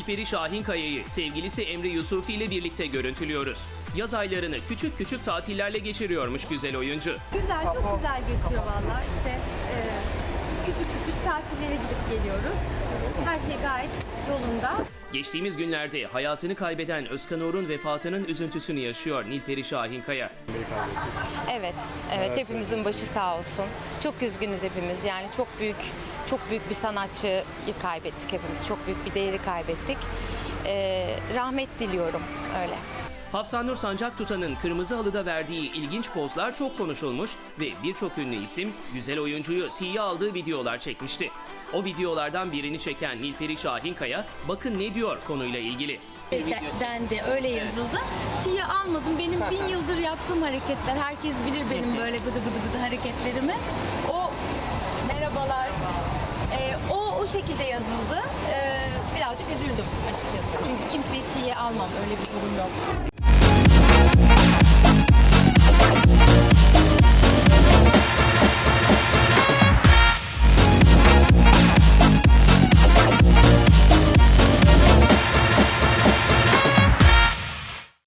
Nilperi Şahinkaya'yı sevgilisi Emre Yusufi ile birlikte görüntülüyoruz. Yaz aylarını küçük küçük tatillerle geçiriyormuş güzel oyuncu. Güzel, çok güzel geçiyor valla. İşte e, küçük küçük tatillere gidip geliyoruz. Her şey gayet yolunda. Geçtiğimiz günlerde hayatını kaybeden Özkan Uğur'un vefatının üzüntüsünü yaşıyor Nilperi Şahinkaya. Evet, evet hepimizin başı sağ olsun. Çok üzgünüz hepimiz. Yani çok büyük, çok büyük bir sanatçıyı kaybettik hepimiz. Çok büyük bir değeri kaybettik. Ee, rahmet diliyorum öyle. Hafsanur Sancak Tutan'ın Kırmızı Halı'da verdiği ilginç pozlar çok konuşulmuş ve birçok ünlü isim güzel oyuncuyu tiye aldığı videolar çekmişti. O videolardan birini çeken Nilperi Şahinkaya bakın ne diyor konuyla ilgili. De- dendi, öyle yazıldı. Tiye almadım. Benim bin yıldır yaptığım hareketler. Herkes bilir benim böyle gıdı gıdı gıdı hareketlerimi. O merhabalar. e, o o şekilde yazıldı. E, birazcık üzüldüm açıkçası. Çünkü kimseyi tiye almam. Öyle bir durum yok.